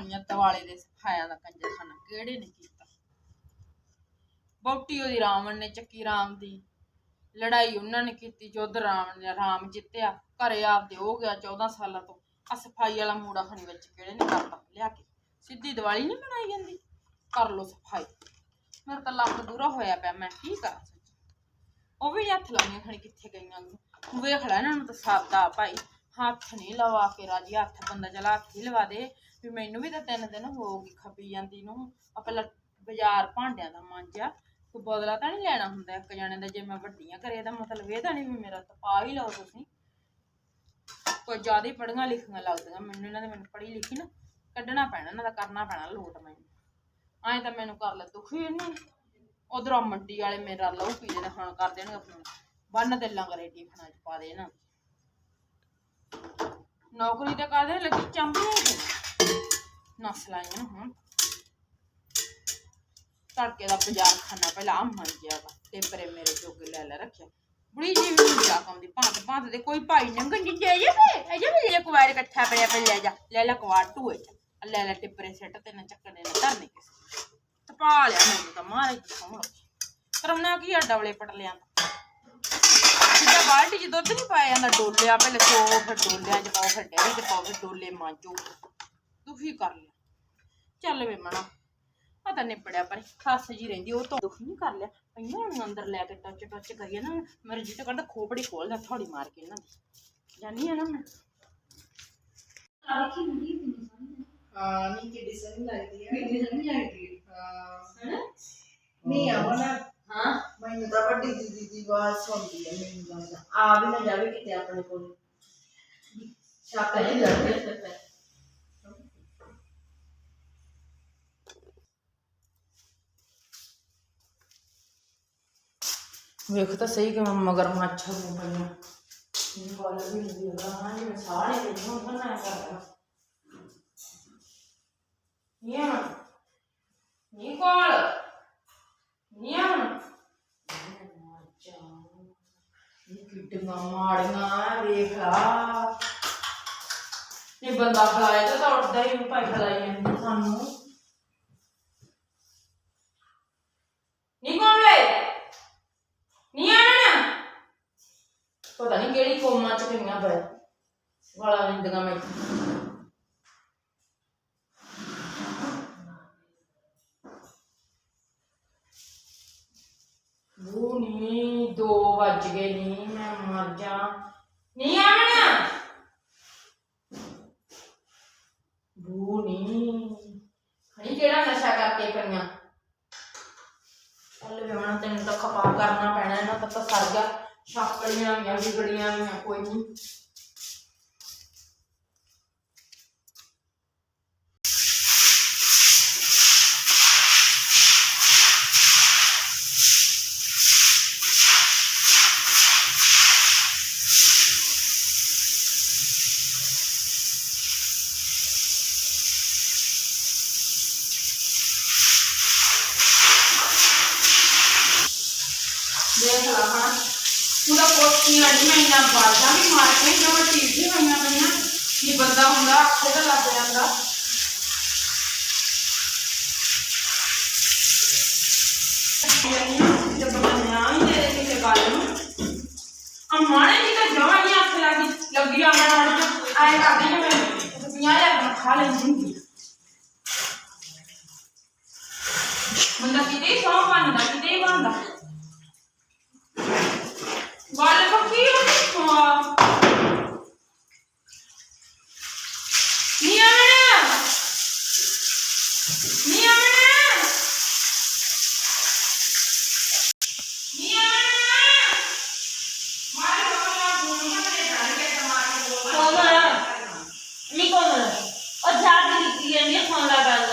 ਪਤਾ ਤਵਾਲੇ ਦੇ ਸਫਾਇਆ ਦਾ ਕੰਜਰ ਕਿਹੜੇ ਨੇ ਕੀਤਾ? ਬੌਟੀ ਉਹਦੀ ਰਾਵਣ ਨੇ ਚੱਕੀ ਰਾਮ ਦੀ, ਲੜਾਈ ਉਹਨਾਂ ਨੇ ਕੀਤੀ, ਜੁੱਧ ਰਾਮ ਨੇ ਰਾਮ ਜਿੱਤਿਆ, ਘਰੇ ਆਪਦੇ ਹੋ ਗਿਆ 14 ਸਾਲਾਂ ਤੋਂ। ਆ ਸਫ਼ਾਈ ਵਾਲਾ ਮੂੜਾ ਖਣੀ ਵਿੱਚ ਕਿਹੜੇ ਨੇ ਕਰਤਾ? ਲਿਆ ਕੇ। ਸਿੱਧੀ ਦੀਵਾਲੀ ਨਹੀਂ ਮਨਾਈ ਜਾਂਦੀ? ਕਰ ਲੋ ਸਫ਼ਾਈ। ਮੇਰਾ ਤਾਂ ਲੱਕ ਦੂਰਾ ਹੋਇਆ ਪਿਆ, ਮੈਂ ਕੀ ਕਰਾਂ ਸੱਚੀ? ਉਹ ਵੀ ਹੱਥ ਲਾਉਣੀਆਂ ਖਣੀ ਕਿੱਥੇ ਗਈਆਂ ਨੂੰ ਵੇਖ ਲੈ ਇਹਨਾਂ ਨੂੰ ਤਾਂ ਸਾਦਾ ਭਾਈ। ਹੱਥ ਨਹੀਂ ਲਵਾ ਕੇ ਰਾਜੀ, ਹੱਥ ਬੰਦਾ ਚਲਾ ਹੱਥ ਹੀ ਲਵਾ ਦੇ। ਵੀ ਮੈਨੂੰ ਵੀ ਤਾਂ ਤਿੰਨ ਦਿਨ ਹੋ ਗਏ ਖਪੀ ਜਾਂਦੀ ਨੂੰ। ਆ ਪਹਿਲਾਂ ਬਾਜ਼ਾਰ ਭਾਂਡਿਆਂ ਦਾ ਮਾਂਜਿਆ ਕੋਈ ਬਦਲਾ ਤਾਂ ਨਹੀਂ ਲੈਣਾ ਹੁੰਦਾ ਇੱਕ ਜਣੇ ਦਾ, ਜੇ ਮੈਂ ਵੱਡੀਆਂ ਕਰੇ ਤਾਂ ਮਤਲਬ ਇਹ ਤਾਂ ਨਹੀਂ ਵੀ ਮੇਰਾ ਤਾਂ ਹੀ ਲਓ ਤੁਸੀਂ। ਕੋਈ ਜ਼ਿਆਦਾ ਹੀ ਪੜੀਆਂ ਲਿਖੀਆਂ ਲੱਗਦੀਆਂ, ਮੈਨੂੰ ਇਹਨਾਂ ਦੇ ਮੈਨੂੰ ਪੜ੍ਹੀ ਲਿਖੀ ਨਾ, ਕੱਢਣਾ ਪੈਣਾ, ਇਹਨਾਂ ਦਾ ਕਰਨਾ ਪੈਣਾ ਲੋਟ ਮੈਨੂੰ। ਐਂ ਤਾਂ ਮੈਨੂੰ ਕਰ ਲੈ ਦੁਖੀ ਇਹਨੇ ਉਧਰੋਂ ਮੰਡੀ ਵਾਲੇ ਮੇਰਾ ਲਹੂ ਪੀ ਲੈਣਾ ਹੁਣ ਕਰ ਦੇਣਗੇ ਫੋਨ ਬੰਨ ਤੇ ਲੰਗਰੇ ਟਿਫਨਾਂ ਚ ਪਾ ਦੇਣਾ ਨੌਕਰੀ ਤੇ ਕਾਦੇ ਲੱਗੀ ਚੰਬੀ ਨਸ ਲਾਈਆਂ ਹੁਣ। ਤੜਕੇ ਦਾ ਬਾਜ਼ਾਰ ਖਾਣਾ ਪਹਿਲਾਂ ਆ ਮੰਜਿਆ ਵਾ ਤੇ ਮੇਰੇ ਜੋਗੇ ਲੈ ਲੈ ਰੱਖਿਆ। ਬੁੜੀ ਜੀ ਵੀ ਨਹੀਂ ਜਾ ਕੰਦੀ ਭਾਂਤ ਭਾਂਤ ਦੇ ਕੋਈ ਭਾਈ ਨੰਗਣ ਨਹੀਂ ਜੇ ਜੇ ਅਜੇ ਵੀ ਲੈ ਕੁਵਾਰ ਇਕੱਠਾ ਪਿਆ ਪਿਆ ਲੈ ਜਾ, ਲੈ ਲੈ ਕੁਵਾਰ ਟੂਏ ਚ ਲੈ ਲੈ ਟਿੱਪਰੇ ਸੈੱਟ ਤੇ ਨਾ ਚੱਕਣੇ ਨਾ ਧਰਨੇ ਕਿਸੇ ਤਪਾ ਲਿਆ ਮੈਨੂੰ ਤਾਂ, ਮਾਰੇ ਕੀ। ਸੌਣ ਕਰਮਨਾ ਕੀ ਆ ਡਬਲੇ ਪਟ ਲਿਆ ਜਿੱਦਾਂ ਬਾਲਟੀ ਚ ਦੁੱਧ ਨਹੀਂ ਪਾਇਆ ਜਾਂਦਾ? ਡੋਲਿਆ ਪਹਿਲੇ ਸੋ ਫਿਰ ਡੋਲਿਆ ਚ ਪਾਓ ਫਿਰ ਡੇਰੀ ਚ ਪਾਓ ਫਿਰ ਡੋਲੇ ਮਾਂਜੋ। ਦੁਖੀ ਕਰ ਲਿਆ। ਚੱਲ ਵੇ ਮਣਾ ਆ ਤਾਂ ਨਿਪੜਿਆ ਪਰ ਖੱਸ ਜੀ ਰਹਿੰਦੀ ਉਹ ਤੋਂ ਦੁੱਖ ਨਹੀਂ ਕਰ ਲਿਆ। ਪਈਆਂ ਨੂੰ ਅੰਦਰ ਲੈ ਕੇ ਟੱਚ ਟੱਚ ਕਰੀਏ ਨਾ ਮੇਰੇ ਜਿੱਤੇ ਕਹਿੰਦਾ ਖੋਪੜੀ ਖੋਲਦਾ ਥੋੜੀ ਮਾਰ ਕੇ ਇਹਨਾਂ ਦੀ। ਜਾਨੀ ਆ ਨਾ ਮੈਂ। ਹਾਂ ਨਹੀਂ ਕਿੱਡੀ ਸੋਹਣੀ ਲੱਗਦੀ ਹੈ ਕਿੰਨੀ ਸਮਝ ਆਈ ਹਾਂ। ਨਹੀਂ ਆਵਣਾ ਹਾਂ। ਮੈਨੂੰ ਤਾਂ ਵੱਡੀ ਦੀਦੀ ਦੀ ਆਵਾਜ਼ ਸੁਣਦੀ ਹੈ ਮੈਨੂੰ ਲੱਗਦਾ ਆ ਵੀ ਨਾ ਜਾਵੇ ਕਿਤੇ ਆਪਣੇ ਕੋਲ। ਸ਼ਾਕਾ ਨਹੀਂ ਲੱਗਦਾ ਵੇਖ ਤਾਂ ਸਹੀ ਕਿ ਮਗਰ ਮੱਛ ਨੂੰ ਪਈਆਂ ਇਹ ਬੋਲ ਵੀ ਨਹੀਂ ਹੈਗਾ ਹਾਂ ਜਿਵੇਂ ਸਾਰੇ ਦੇ ਨੂੰ ਬਣਾ ਕਰਦਾ ਨਿਆ ਕਿੱਡੀਆਂ ਮਾੜੀਆਂ ਵੇਖ ਲਾ। ਇਹ ਬੰਦਾ ਖਲਾਏ ਤਾਂ ਤਾਂ ਹੀ ਭਾਈ ਖਲਾਈ ਜਾਂਦੀ ਸਾਨੂੰ। ਨਿਕੋਲ ਵੇ। ਨਹੀਂ ਆਣਾ ਨਾ ਪਤਾ ਨਹੀਂ ਕਿਹੜੀ ਕੋਮਾ ਚ ਪਈਆਂ ਪਏ। ਵਾਲਾ ਨਿੰਦਗਾ ਮੈਂ। ਉਹ ਨੀ 2 ਵੱਜ ਗਏ ਨੀ, ਮੈਂ ਮਰ ਜਾ। ਨਹੀਂ ਆਣਾ ਬੂ ਨੀ। ਖਣੀ ਕਿਹੜਾ ਨਸ਼ਾ ਕਰਕੇ ਪਈਆਂ? ਚੱਲ ਵੇ ਤੈਨੂੰ ਤਾਂ ਖਪਾ ਕਰਨਾ ਪੈਣਾ, ਇਹਨਾਂ ਤਾਂ ਤਾਂ ਸਰ ਗਿਆ। ਛਾਪੜੀਆਂ ਵੀ ਵਿਗੜੀਆਂ ਵੀ ਕੋਈ ਨਹੀਂ ਦੇਖ ਲਾ ਹਾਂ ਪੂਰਾ ਕੋਟੀਆਂ ਮੈਂ ਇੰਨਾ ਬਾਜ਼ਾਂ ਵੀ ਮਾਰ ਕੇ ਜੋ ਚੀਜ਼ ਹੀ ਹੋਈਆਂ ਪਈਆਂ ਕੀ ਬੰਦਾ ਹੁੰਦਾ, ਅੱਖੇ ਤਾਂ ਲੱਗ ਜਾਂਦਾ। ਜਦ ਬੰਦਾ ਹੀ ਦੇ ਕਿਸੇ ਗੱਲ ਨੂੰ ਆ ਮਾਣੇ ਜੀ ਤਾਂ ਜਮਾਂ ਨਹੀਂ ਅੱਖ ਲੱਗੀ ਲੱਗੀ ਆ ਮੈਂ ਮੜ ਆਏ ਕਰਦੀ ਮੈਂ 50000 ਦਾ ਖਾ ਲੈਂਦੀ ਬੰਦਾ ਕਿਤੇ ਸੌ ਬਣਦਾ, ਕਿਤੇ ਬਣਦਾ। ਵੱਲ ਪੱਕੀ ਆ ਹਾਂ öyle? Niye öyle? Niye öyle? Vale poquito. Bunu da ne kadar kesemar bu. ਕੌਣ ਆ ਨਹੀਂ ਕੌਣ ਆ ਉਹ ਜਾ ਕੇ ਦਿੱਤੀ ਜਾਂਦੀ ਹੈ ਫੋਨ ਲਾ ਗੱਲ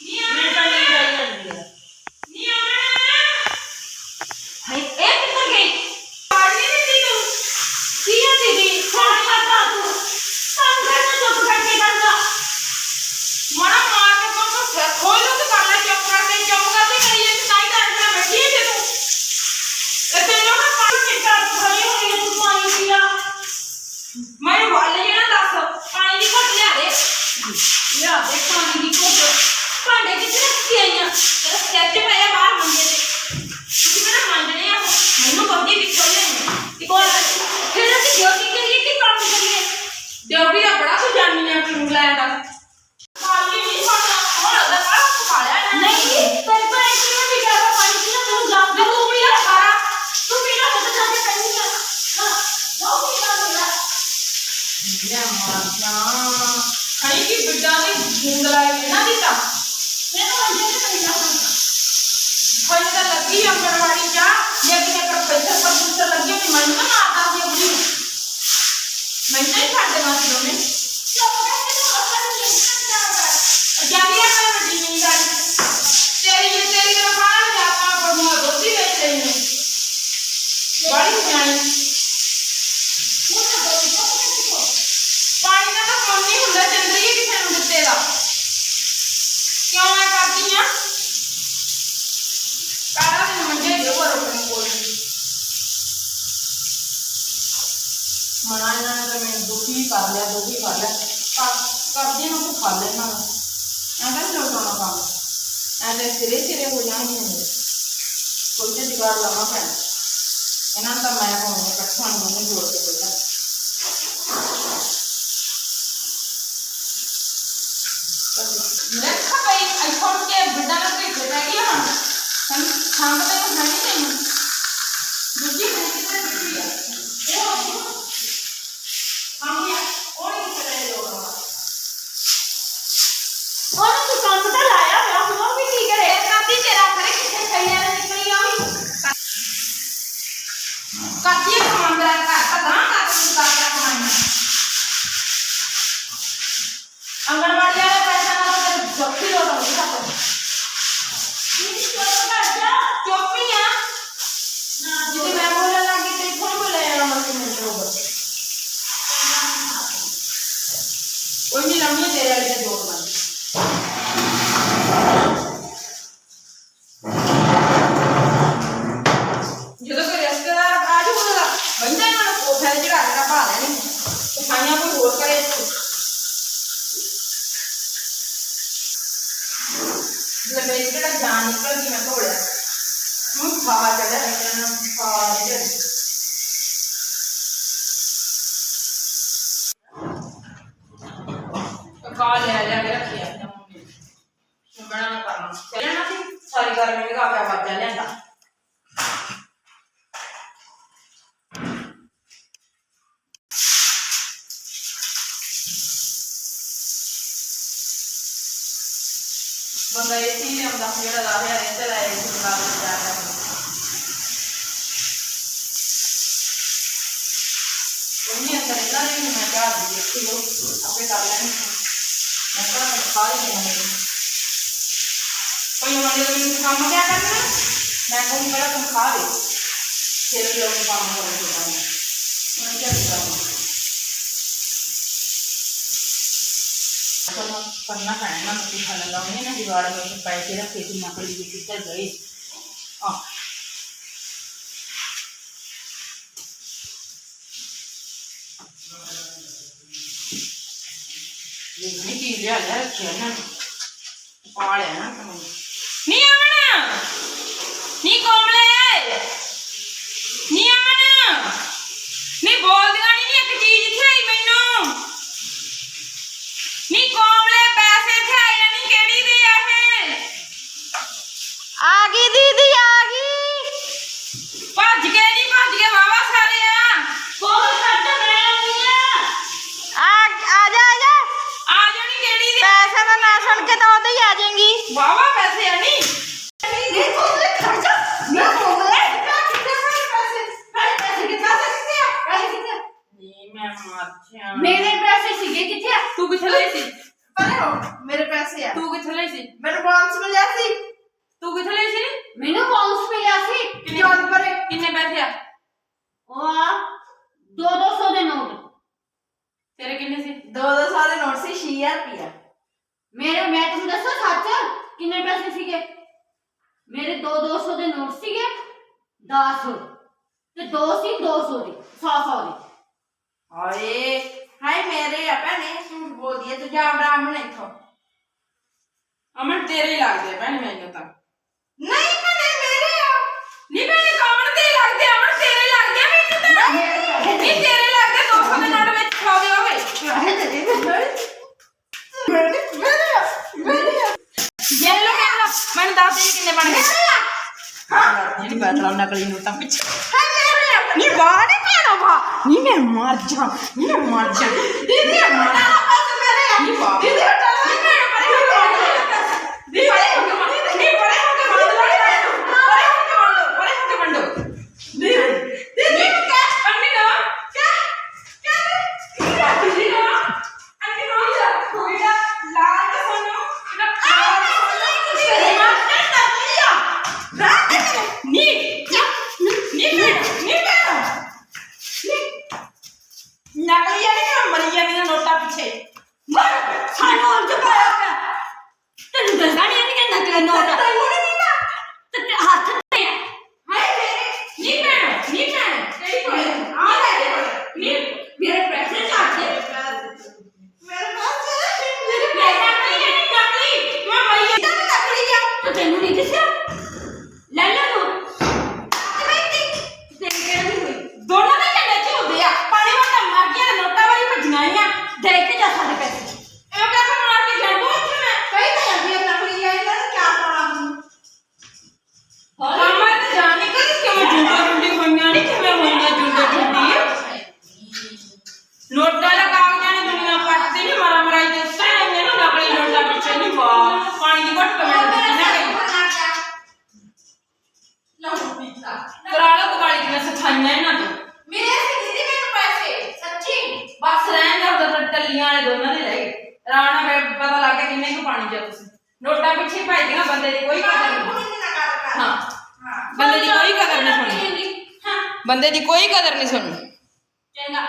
Niye ਮੈਂ ਤਾਂ ਨਹੀਂ ਜਾਈ ਜਾਂਦੀ ਹੈ Niye öyle? ਹਾਏ ਇਹ ਕਿੱਥੇ ਗਈ Parli mi dedim? ਕੀ ਆ ਦੀਦੀ ਫੋਨ ਕਰਦਾ ਤੂੰ ਕੰਮ ਕਰਨਾ ਚੁੱਪ ਕਰਕੇ ਕਰਦਾ ਮਾਰਾ ਮਾਰ ਕੇ ਕੋਲ ਸਿਰ ਖੋਲ ਲੋ ਤੇ ਕਰ ਲੈ ਚੁੱਪ ਕਰਕੇ ਚੁੱਪ ਕਰਕੇ ਕਰੀ ਜੇ ਨਹੀਂ ਤਾਂ ਮੈਂ ਬੈਠੀ ਹੈ ਤੂੰ ਤੇ ਤੈਨੂੰ ਮੈਂ ਪਾਣੀ ਚਿੱਟਾ ਖੜੀ ਹੋਈ ਹੈ ਤੂੰ ਪਾਣੀ ਪੀਆ ਮੈਨੂੰ ਵੱਲ ਜਿਹੜਾ ਦੱਸ ਪਾਣੀ ਦੀ ਘੁੱਟ ਲਿਆ ਦੇ ਲਿਆ ਦੇ ਪਾਣੀ ਦੀ ਘੁੱਟ ਭਾਂਡੇ ਕਿੱਥੇ ਰੱਖੀ ਆਈਆਂ ਤੇਰਾ ਸਕੈਚ ਪਿਆ ਬਾਹਰ ਮੰਜੇ ਤੇ ਤੁਸੀਂ ਮੇਰਾ ਮੰਨਣੇ ਆ ਮੈਨੂੰ ਬੰਦੀ ਵਿੱਚੋਂ ਲਿਆਈ ਤੇ ਕੋਲ ਫਿਰ ਅਸੀਂ ਡਿਊਟੀ ਕਰੀਏ ਕਿ ਕੰਮ ਕਰੀਏ ਡਿਊਟੀ ਦਾ ਬੜਾ ਕੁ ਜਾਣੀ ਆ ਕਿਉਂ ਲੈ ਦਾ ਖਾਲੀ ਨਹੀਂ ਖਾਣਾ ਹੁਣ ਉਹਦਾ ਕਾਹ ਖਾ ਲਿਆ ਇਹਨਾਂ ਨੇ। ਨਹੀਂ ਪਰ ਪਰ ਇੱਕ ਮਿੰਟ ਵੀ ਜਾਵਾ ਪਾਣੀ ਪੀਣਾ ਤੈਨੂੰ ਜਾ ਤੇ ਤੂੰ ਵੀ ਨਾ ਖਾ ਤੂੰ ਪੀਣਾ ਤੇ ਜਾ ਕੇ ਪੈਣੀ ਨਾ ਹਾਂ ਲੋ ਕੀ ਕਰ ਲਿਆ ਲੈ ਮਾਰਨਾ ਖਣੀ ਕੀ ਬਿੱਡਾ ਦੀ ਗੂੰਦ ਲਾਈ ਇਹਨਾਂ ਦੀ ਤਾਂ ਮੈਂ ਤਾਂ ਮੰਜੇ ਤੇ ਪਈ ਜਾਵਾਂ ਕੋਈ ਤਾਂ ਲੱਗੀ ਅੰਗਣਵਾੜੀ ਜਾ ਜੇ ਕਿਤੇ ਪ੍ਰੋਫੈਸਰ ਪ੍ਰੋਫੈਸਰ ਲੱਗੇ ਵੀ ਮੈਨੂੰ ਤਾਂ ਮਾਰਦਾ ਸੀ ਅਗਲੀ मना ना तो मैंने दुखी भी पा लिया दुखी पा लिया कर दिया मैं तो खा लेना ऐसा क्यों खाना काम ऐसे सिरे सिरे हो जाएँगे मेरे कोई तो जुगाड़ लाना पैना इन्हें तो मैं कहूँगी इकट्ठा नहीं जोड़ के बोला देखा भाई आईफोन के बिना ना कोई बेटा गया हम खाना तो नहीं नहीं दूसरी खरीदी ਕਰਦੀ ਕਮਾਂਦਰਾ ਘਰ ਤਾਂ ਗਾਂ ਕਰ ਦਿੱਤਾ ਕਮਾਈਆਂ ਬੰਦਾ ਇਹ ਸੀ ਆਉਂਦਾ ਜਿਹੜਾ ਦਾ ਹਜ਼ਾਰ ਇੱਥੇ ਲਾਇਆ ਸੀ, ਲਾ ਕੇ ਜਾ ਰਿਹਾ ਕੋਈ ਅੰਦਰ ਇਹਨਾਂ ਨੇ ਵੀ ਮੈਂ ਘਰ ਦੀ ਦੇਖੀ ਲੋ ਆਪੇ ਕਰ ਲੈਣੀ ਮੈਂ ਤਾਂ ਖਾ ਹੀ ਦੇਣਾ ਮੈਨੂੰ ਕੋਈ ਉਹਨਾਂ ਨੇ ਮੈਨੂੰ ਕੰਮ ਕਿਆ ਕਰਨਾ? ਮੈਂ ਕਹੂੰ ਪਹਿਲਾਂ ਤੂੰ ਦੇ। ਫਿਰ ਲੋਕ ਕੰਮ ਕੰਮ ਉਹਨਾਂ ਕਿਆ ਕਰਨਾ ਕਰਨਾ ਕਰਨਾ ਪੈਣਾ ਨਾ ਮੁੱਠੀ ਖਾ ਲਾਉਣੀ ਨਾ ਦੀਵਾਰ ਵਿੱਚ ਪੈਸੇ ਰੱਖੇ ਸੀ ਨਕਲੀ ਦੇ ਕਿੱਧਰ ਗਏ। ਆ। ਇਹ ਨਹੀਂ ਕੀ ਲਿਆ ਲਿਆ ਰੱਖਿਆ ਨਾ ਪਾ ਲਿਆ ਨਾ ਤੈਨੂੰ ਨੀ ਅਮਨ ਨੀ ਕੋਮਲੇ ਨੀ ਅਮਨ ਨੀ ਬੋਲਦੀਆਂ ਨਹੀਂ ਨੀ ਇੱਕ ਚੀਜ਼ ਇੱਥੇ ਆਈ ਮੈਨੂੰ ਨੀ ਕੋਮਲੇ ਪੈਸੇ ਇੱਥੇ ਆਏ ਆ ਨੀ ਕਿਹੜੀ ਦੇ ਆ ਇਹ ਆ ਗਈ ਦੀਦੀ ਆ ਗਈ ਭੱਜ ਗਏ ਨੀ ਭੱਜ ਗਏ ਵਾਵਾ ਸਾਰੇ ਆ ਕੋਲ ਕੱਢ ਮੈਂ ਆਉਂਦੀ ਆ ਆ ਆ ਜਾ ਆ ਜਾ ਆ ਜਾਣੀ ਕਿਹੜੀ ਦੇ ਪੈਸੇ ਦਾ ਨਾਂ ਸੁਣ ਕੇ ਤਾਂ ਉਦੋਂ ਹੀ ਆ ਜਾਏਗੀ ਵਾਵਾ ਪੈਸੇ ਆ ਨੀ ਨਹੀਂ ਕੋਲ ਖੜ ਜਾ ਮੈਂ ਕੋਲ ਕਿੱਥੇ ਸਾਰੇ ਪੈਸੇ ਸਾਰੇ ਪੈਸੇ ਕਿੱਥੇ ਆ ਕਿੱਥੇ ਆ ਪੈਸੇ ਕਿੱਥੇ ਆ? ਨੀ ਮੈਂ ਮਰ ਜਾ ਮੇਰੇ ਪੈਸੇ ਸੀਗੇ ਕਿੱਥੇ ਆ ਤੂੰ ਕਿੱਥੇ ਲਈ ਸੀ ਪਰੇ ਹੋ ਮੇਰੇ ਪੈਸੇ ਆ ਤੂੰ ਕਿੱਥੇ ਲਈ ਸੀ ਮੈਨੂੰ ਬਾਂਸ ਮਿਲਿਆ ਸੀ ਤੂੰ ਕਿੱਥੇ ਲਈ ਸੀ ਨੀ? ਮੈਨੂੰ ਬਾਉਂਸ ਮਿਲਿਆ ਸੀ ਕਿੰਨੇ ਚੱਲ ਪਰੇ ਕਿੰਨੇ ਪੈਸੇ ਆ ਉਹ ਆ 2-200 ਦੇ ਨੋਟ ਤੇਰੇ ਕਿੰਨੇ ਸੀ ਦੋ ਦੋ ਸਾਲ ਦੇ ਨੋਟ ਸੀ 6000 ਰੁਪਇਆ ਮੇਰੇ, ਮੈਂ ਤੁਹਾਨੂੰ ਦੱਸਾਂ ਸੱਚ? ਕਿੰਨੇ ਪੈਸੇ ਸੀਗੇ? ਮੇਰੇ ਦੋ 200 ਦੇ ਨੋਟ ਸੀਗੇ 10 ਤੇ ਦੋ ਸੀ 200 ਦੇ 100 ਸੌ ਦੇ। ਹਾਏ ਹਾਏ ਮੇਰੇ ਆ ਭੈਣੇ, ਝੂਠ ਬੋਲਦੀ ਤੂੰ ਜਾ ਬ੍ਰਾਹਮਣ ਇੱਥੋਂ। ਅਮਨ, ਤੇਰੇ ਲੱਗਦੇ ਆ ਭੈਣੇ ਮੈਨੂੰ আমি তাড়াতাড়ি কিনে পারবে నేను బెటర్ అన్నా అక్కడ నేను తప్పించి నీ బాడీ కాడవా నేనే మార్చా నేనే మార్చా నేనే మార్చా నీ బాడీ నీ ਟੱਲੀਆਂ ਦੋਨਾਂ ਦੇ ਰਹਿ ਪਤਾ ਲੱਗ ਕਿੰਨੇ ਨੋਟਾਂ ਪਿੱਛੇ ਭੱਜਦੀਆਂ ਬੰਦੇ ਦੀ ਕੋਈ ਬੰਦੇ ਦੀ ਕੋਈ ਬੰਦੇ ਦੀ ਕੋਈ ਕਦਰ ਨਹੀਂ ਸੁਣੀ ਚੰਗਾ।